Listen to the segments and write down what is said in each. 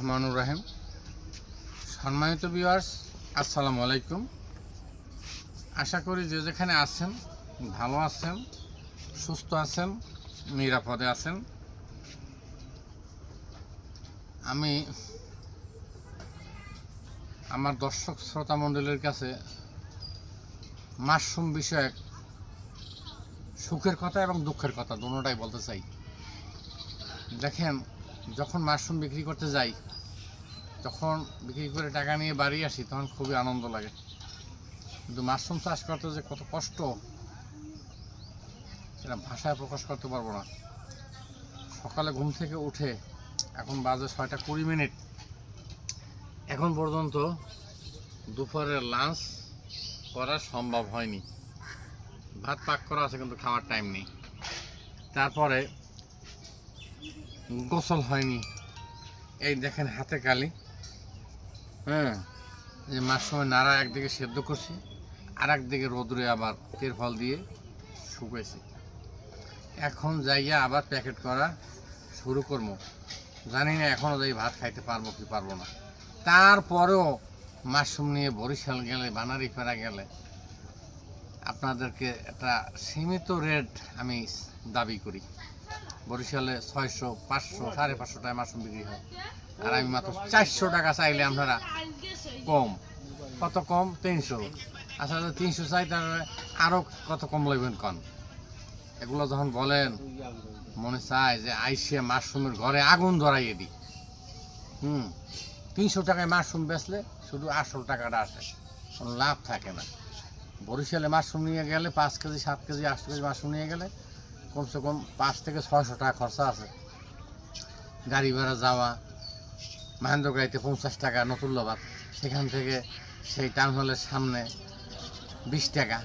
রহমানুর রাহিম। সম্মানিত ভিউয়ার্স আসসালামু আলাইকুম। আশা করি যে যেখানে আছেন, ভালো আছেন, সুস্থ আছেন, নিরাপদে আছেন। আমি আমার দর্শক শ্রোতা মণ্ডলীর কাছে মাশরুম বিষয়ক সুখের কথা এবং দুঃখের কথা দুটোটাই বলতে চাই। দেখেন যখন মাশরুম বিক্রি করতে যাই, তখন বিক্রি করে টাকা নিয়ে বাড়ি আসি, তখন খুবই আনন্দ লাগে। কিন্তু মাশরুম চাষ করতে যে কত কষ্ট, সেটা ভাষায় প্রকাশ করতে পারব না। সকালে ঘুম থেকে উঠে এখন বাজে ছয়টা কুড়ি মিনিট। এখন পর্যন্ত দুপুরের লাঞ্চ করা সম্ভব হয়নি। ভাত পাক করা আছে, কিন্তু খাওয়ার টাইম নেই। তারপরে গোসল হয়নি। এই দেখেন হাতে কালি। হ্যাঁ যে মাশরুমের নাড়া একদিকে সেদ্ধ করছি আর একদিকে রোদরে আবার তের ফল দিয়ে শুকাইছি। এখন যাইয়া আবার প্যাকেট করা শুরু করব। জানি না এখনও যাই ভাত খাইতে পারব কি পারব না। তারপরেও মাশরুম নিয়ে বরিশাল গেলে বানারি বানারীপাড়া গেলে আপনাদেরকে একটা সীমিত রেট আমি দাবি করি। বরিশালে ছয়শো, পাঁচশো, সাড়ে পাঁচশো টাকা মাশরুম বিক্রি হয়। আর আমি মাত্র চারশো টাকা চাইলে আপনারা কম। কত কম? তিনশো। আসলে তিনশো চাই, তাহলে আরও কত কম লইবেন কন? এগুলো যখন বলেন, মনে চায় যে আইসে মাশরুমের ঘরে আগুন ধরাইয়ে দিই। হুম, তিনশো টাকায় মাশরুম বেচলে শুধু আসল টাকাটা আসে, কোনো লাভ থাকে না। বরিশালে মাশরুম নিয়ে গেলে পাঁচ কেজি, সাত কেজি, আট কেজি মাশরুম নিয়ে গেলে কমসে কম পাঁচ থেকে ছয়শো টাকা খরচা আছে। গাড়ি ভাড়া যাওয়া, মহেন্দ্র গাড়িতে পঞ্চাশ টাকা নতুন নতুল্লাবাদ সেখান থেকে সেই টাউন হলের সামনে বিশ টাকা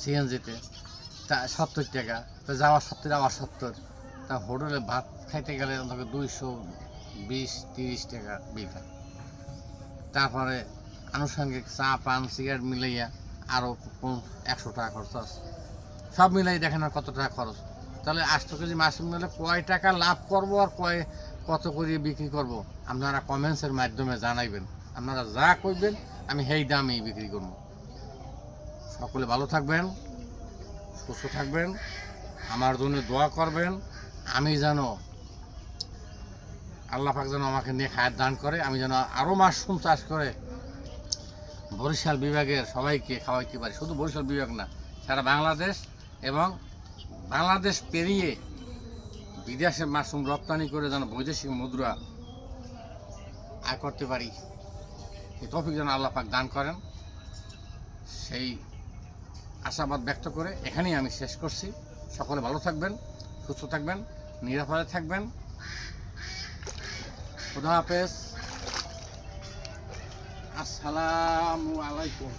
সিএনজিতে তা সত্তর টাকা, তা যাওয়া সত্তর, আবার সত্তর। তা হোটেলে ভাত খাইতে গেলে আমাকে দুইশো বিশ, তিরিশ টাকা বিল। তারপরে আনুষঙ্গিক চা, পান সিগারেট মিলাইয়া আরও একশো টাকা খরচা আছে। সব মিলাই দেখেন আর কত টাকা খরচ। তাহলে আটশো কেজি মাশরুম নিলে কয় টাকা লাভ করব আর কয়, কত করে বিক্রি করব? আপনারা কমেন্টসের মাধ্যমে জানাইবেন। আপনারা যা করবেন আমি সেই দামেই বিক্রি করব। সকলে ভালো থাকবেন, সুস্থ থাকবেন, আমার জন্য দোয়া করবেন। আমি যেন আল্লাহ পাক যেন আমাকে নিয়ে খায়ের দান করে, আমি যেন আরও মাশরুম চাষ করে বরিশাল বিভাগের সবাইকে খাওয়াইতে পারি। শুধু বরিশাল বিভাগ না, সারা বাংলাদেশ এবং বাংলাদেশ পেরিয়ে বিদেশে মাশরুম রপ্তানি করে যেন বৈদেশিক মুদ্রা আয় করতে পারি এই তফিক যেন আল্লাহ পাক দান করেন। সেই আশাবাদ ব্যক্ত করে এখানেই আমি শেষ করছি। সকলে ভালো থাকবেন, সুস্থ থাকবেন, নিরাপদে থাকবেন। খুদা হাফেজ। আসসালামু আলাইকুম।